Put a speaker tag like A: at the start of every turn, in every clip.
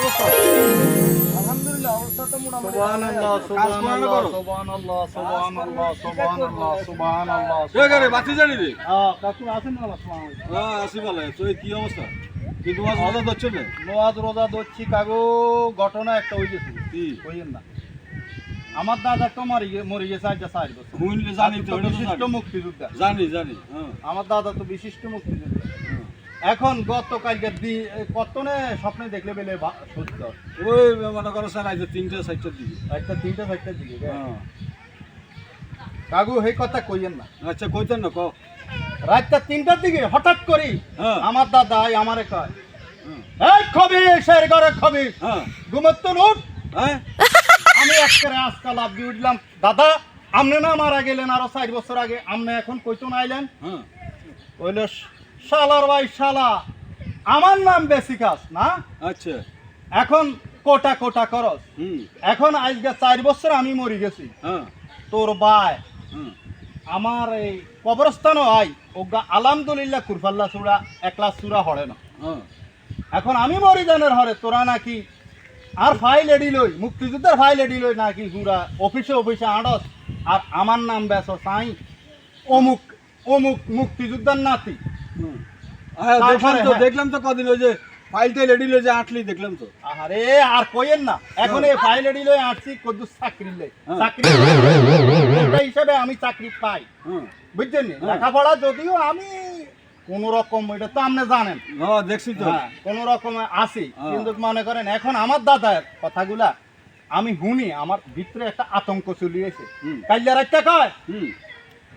A: অবস্থা?
B: আলহামদুলিল্লাহ অবস্থা তো মোটামুটি
A: সুবহানাল্লাহ
B: কাজ
A: সুবহানাল্লাহ সুবহানাল্লাহ সুবহানাল্লাহ সুবহানাল্লাহ।
C: এ গারে বাতি জানি রে
A: হ্যাঁ কাকু আছেন
C: হ্যাঁ তো কি অবস্থা? ধরছে না?
A: নোয়াজ রোজা দচ্ছি কাগো ঘটনা একটা হয়ে গেছে
C: কি?
A: না। আমার দাদা তো মরে গেছে আজ চার বছর।
C: খুইনলে জানি তো
A: তো বিশিষ্ট
C: জানি।
A: মুক্তিযোদ্ধা।
C: জানি জানি হ্যাঁ।
A: আমার দাদা তো বিশিষ্ট মুক্তিযোদ্ধা। এখন গতকালকে দি কতনে স্বপ্নে দেখলে বেলে সত্য?
C: ওই মনে করো স্যার আজ তিনটে চারটার দিকে।
A: একটা তিনটা চারটা দিকে
C: হ্যাঁ।
A: কাগু সেই কথা কইেন না।
C: আচ্ছা কইতেন না ক
A: রাতটা তিনটার দিকে হঠাৎ করি
C: হ্যাঁ।
A: আমার দাদা আমারে কয়
C: হ্যাঁ।
A: এই খবি শের ঘরে খবি ঘুমত্ত উঠ
C: হ্যাঁ।
A: আমি আজকে আজকাল আবদি উঠলাম দাদা আমনে না মারা গেলেন আরও চার বছর আগে আমনে এখন কইতো না আইলেন?
C: হ্যাঁ।
A: কইল শালার ভাই শালা। আমার নাম বেসিকাস না?
C: আচ্ছা।
A: এখন কোটা কোটা করস।
C: হুম।
A: এখন আজকে চার বছর আমি মরি গেছি।
C: হ্যাঁ।
A: তোর বাই
C: হুম।
A: আমার এই কবরস্থানও আই ওগা আলহামদুলিল্লাহ কুরফাল্লা চূড়া একলা চূড়া হরে না।
C: হ্যাঁ।
A: এখন আমি মরি জানের হরে তোরা নাকি আর ফাইল এডি লই মুক্তিযুদ্ধের ফাইল এডি লই নাকি পুরা অফিসে অফিসে আড়স। আর আমার নাম বেস সাই অমুক অমুক মুক্তিযোদ্ধার নাতি।
C: হ্যাঁ দেখলাম তো
A: হ্যাঁ।
C: দেখলাম তো কদিন ওই যে ফাইলটা রেডি যে আটলি দেখলাম তো
A: আরে আর কইেন না এখন এই ফাইল আটছি কদ্দু চাকরি লই
C: হ্যাঁ।
A: চাকরি হিসাবে আমি চাকরি পাই
C: হ্যাঁ
A: বুঝছেন নি? লেখাপড়া যদিও আমি কোন রকম এটা তো আপনি জানেন
C: দেখছি তো
A: কোন রকমে আসি। কিন্তু মনে করেন এখন আমার দাদার কথাগুলা আমি শুনি আমার ভিতরে একটা আতঙ্ক চলিয়েছে। কাইলে রাখতে কয়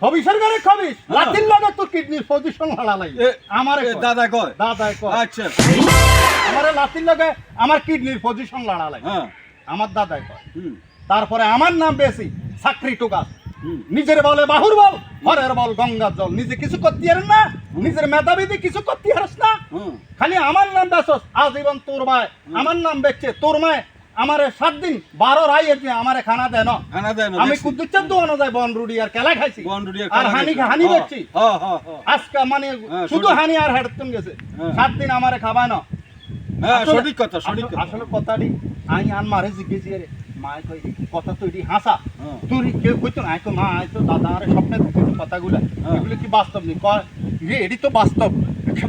A: খবিস
C: হ্যাঁ।
A: লগে কিডনির পজিশন হারালাই আমার
C: এ, দাদা কয়।
A: দাদায় কয়।
C: আচ্ছা।
A: আমার লাতির লগে আমার কিডনির পজিশন লড়ালাই
C: হ্যাঁ।
A: আমার কয়।
C: হুম।
A: তারপরে আমার নাম বেশি চাকরি টুকাস নিজের বলে বাহুর বল ঘরের বল গঙ্গার জল। নিজে কিছু করতে পারেন না নিজের মেধাবিধি কিছু করতে পারস না। খালি আমার নাম বেচস। আজীবন তোর মায়। আমার নাম বেচছে তোর মায়। আমার সাত দিন বারো রাই এসে আমার খানা দেন আমি
C: দেখছি।
A: কুদ্দুচ্চার দোকানো যায় বন রুডি আর কেলা খাইছি।
C: বনরুডি আর
A: আর হানি
C: দেখছি।
A: হানি
C: হ্যাঁ
A: আজকে মানে
C: হ্যাঁ,
A: শুধু হানি আর হেডতুন গেছে।
C: হ্যাঁ।
A: সাত দিন আমারে খাবায় না।
C: হ্যাঁ সঠিক কথা সঠিক
A: আসলে-
C: কথা।
A: আসলে কথাটি আমি আন মারে জিজ্ঞেস রে মায় কই কথা তো এটি হাসা। তুই কেউ কইতো না? তো মা আয় তো দাদা আরে স্বপ্নে দেখেছ কথাগুলা। এগুলো কি বাস্তব নেই কয় রে এটি তো বাস্তব।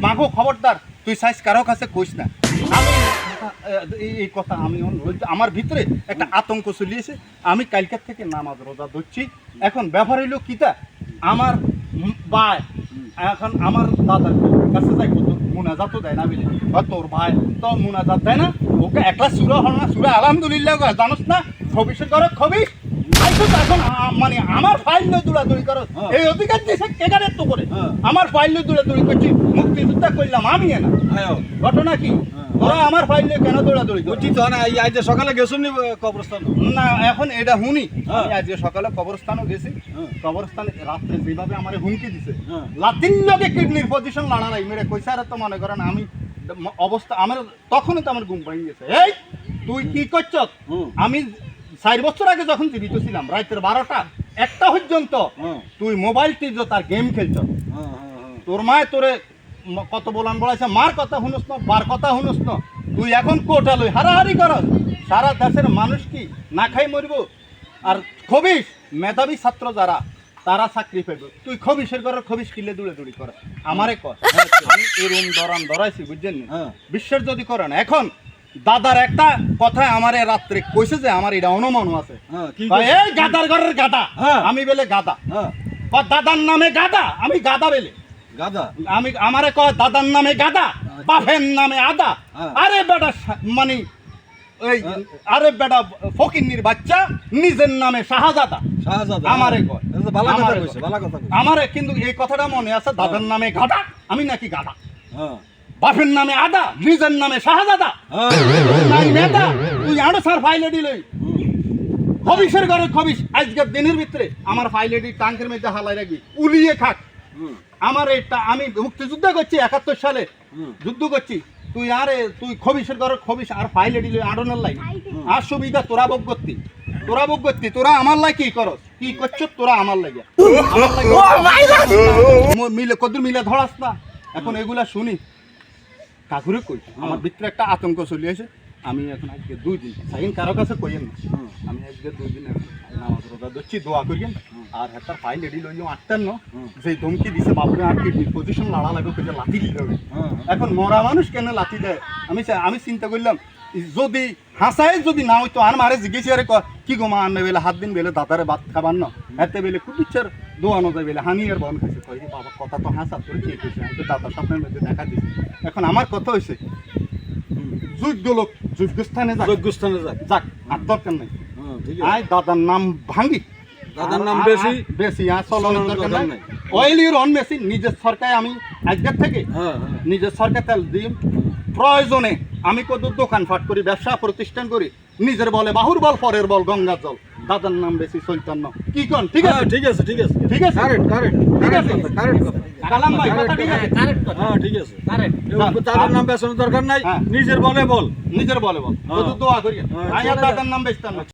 A: মাগো খবরদার তুই সাইজ কারও কাছে কইস না। আমি এই- এই কথা আমি অনুরোধ- আমার ভিতরে একটা আতঙ্ক চলিয়েছে। আমি কালকের থেকে নামাজ রোজা ধরছি। এখন ব্যাপার হইল কিতা? আমার ভাই এখন আমার দাদার কাছে যাই কত মুনাজাত দেয় না বুঝলি? বা তোর ভাই তো মুনাজাত দেয় না। ওকে একলা সুরা হল না সুরা আলহামদুলিল্লাহ জানোস না? ভবিষ্যৎ করে খবিস এখন মানে আমার ফাইল দৌড়াদৌড়ি করো
C: হ্যাঁ।
A: এই অধিকার দিয়েছে কেকারের তো করে?
C: হ্যাঁ।
A: আমার ফাইল লই দৌড়াদৌড়ি করছি মুক্তিযুদ্ধ করলাম আমি না
C: হ্যাঁ।
A: ঘটনা কি? আমার ফাইল নিয়ে কেন দৌড়াদৌড়ি করছিস
C: বুঝছি তো না এই আজ সকালে গেছুন নি কবরস্থান?
A: না এখন এটা হুনি।
C: হ্যাঁ।
A: আমি আজকে সকালে কবরস্থানও গেছি।
C: হ্যাঁ।
A: কবরস্থানে রাত্রে যেভাবে আমার হুমকি দিছে
C: হ্যাঁ।
A: লাতিন লগে কিডনির পজিশন মেরে তো মনে করেন আমি অবস্থা আমার তখনই তো আমার ঘুম ভেঙে গেছে। এই তুই কি করছ? আমি চার বছর আগে যখন জীবিত ছিলাম রাতের বারোটা একটা পর্যন্ত তুই মোবাইল টিপছ তার গেম খেলছ। তোর মায় তোরে কত বলান বলাইছে মার কথা শুনস না বার কথা শুনস না। তুই এখন কোটা লই হারাহারি করস। সারা দেশের মানুষ কি না খাই মরিব? আর খবিস মেধাবী ছাত্র যারা তারা চাকরি পাইব। তুই খবিসের ঘরের খবিস কিলে দূরে দূরি কর আমারে কর আমি এরম দরান ধরাইছি বুঝছেন
C: হ্যাঁ।
A: বিশ্বের যদি করেন এখন দাদার একটা কথায় আমারে রাত্রে কইছে যে আমার এটা অনুমান আছে।
C: হ্যাঁ
A: এই গাদার ঘরের গাদা
C: হ্যাঁ।
A: আমি বেলে গাদা। দাদার নামে গাদা আমি গাদা বেলে।
C: গাদা?
A: আমি আমারে কয় দাদার নামে গাদা বাপের নামে আদা।
C: হ্যাঁ।
A: আরে বেটা মানে ওই
C: হ্যাঁ।
A: আরে বেটা ফকিন্নির বাচ্চা নিজের নামে শাহজাদা।
C: শাহজাদা
A: আমারে কয়।
C: ভালো কথা কইছে ভালো কথা
A: আমারে কিন্তু এই কথাটা মনে আছে দাদার নামে গাদা আমি নাকি গাদা।
C: হ্যাঁ।
A: বাপের নামে আদা নিজের নামে শাহজাদা।
C: হ্যাঁ।
A: নাই নেতা তুই আনো স্যার ফাইলে দিলই। খবিসের ঘরে খবিস আজকের দিনের ভিতরে আমার ফাইলে দি টাঙ্কের মধ্যে হালাই রাখবি উলিয়ে খাক।
C: হুম।
A: আমার এটা আমি মুক্তিযুদ্ধ করছি একাত্তর সালে যুদ্ধ করছি। তুই আরে তুই খবিসের ঘরে খবিস আর ফাইলে দিলে আডনের লাই। আর সুবিধা তোরা ভোগ করতি। তোরা ভোগ করতি তোরা আমার লাই কি করস? কি করছ? তোরা আমার লাগে মিলে কদুর মিলে ধরাস না। এখন এগুলা শুনি। কাকুরে কই? আমার ভিতরে একটা আতঙ্ক চলে আসে। আমি এখন আজকে দুই দিন সাইন কারও কাছে কইেন না। আমি আজকে দুই দিন নামাজ রোজা ধরছি দোয়া করিয়েন। আর হেতার ফাইল এডি লইও আটটান ন
C: হুম।
A: যে ধমকি দিছে বাবুরে আর কিডনি পজিশন লাড়া লাগবে কইছে লাথি দিতে হবে এখন মরা মানুষ কেন লাথি দেয়? আমি আমি চিন্তা করলাম যদি হাসায় যদি না হইতো আর মারে জিজ্ঞেস আরে ক- কি গো মা আনবে বেলে হাত দিন বেলে দাদারে ভাত খাবার ন? এতে বেলে কুটিচ্ছার দোয়ানো যায় বেলে হানি আর বন খাইছে। কই বাবা কথা তো হাসা তোর কি কইছে? আমি তো দাদা স্বপ্নের মধ্যে দেখা দিছি। এখন আমার কথা হইছে যোগ্য লোক যোগ্য স্থানে যাক।
C: যোগ্য স্থানে যাক।
A: যাক আর দরকার নাই।
C: হ্যাঁ
A: আয় দাদার নাম ভাঙ্গি।
C: দাদার নাম বেশি?
A: বেশি আর চলনের দরকার নাই। অয়েল ইউর অন মেশিন নিজের সরকারে আমি আজকের থেকে
C: হ্যাঁ হ্যাঁ।
A: নিজের সরকার তেল দিই। প্রয়োজনে আমি কত দোকান ফাট করি ব্যবসা প্রতিষ্ঠান করি নিজের বলে বাহুর বল পরের বল গঙ্গা জল। দাদার নাম বেশি চৈতন্য। কি কন? ঠিক
C: হ্যাঁ
A: আছে?
C: ঠিক আছে ঠিক আছে।
A: ঠিক আছে?
C: কারেক্ট কারেক্ট
A: ঠিক আছে।
C: কারেক্ট
A: কালাম ভাই কথা ঠিক আছে?
C: হ্যাঁ ঠিক আছে।
A: কারেক্ট
C: দাদার নাম বেশি দরকার নাই।
A: হ্যাঁ।
C: নিজের বলে বল।
A: নিজের বলে বল। তো দোয়া করি।
C: হ্যাঁ,
A: আয় দাদার নাম বেচতাম। না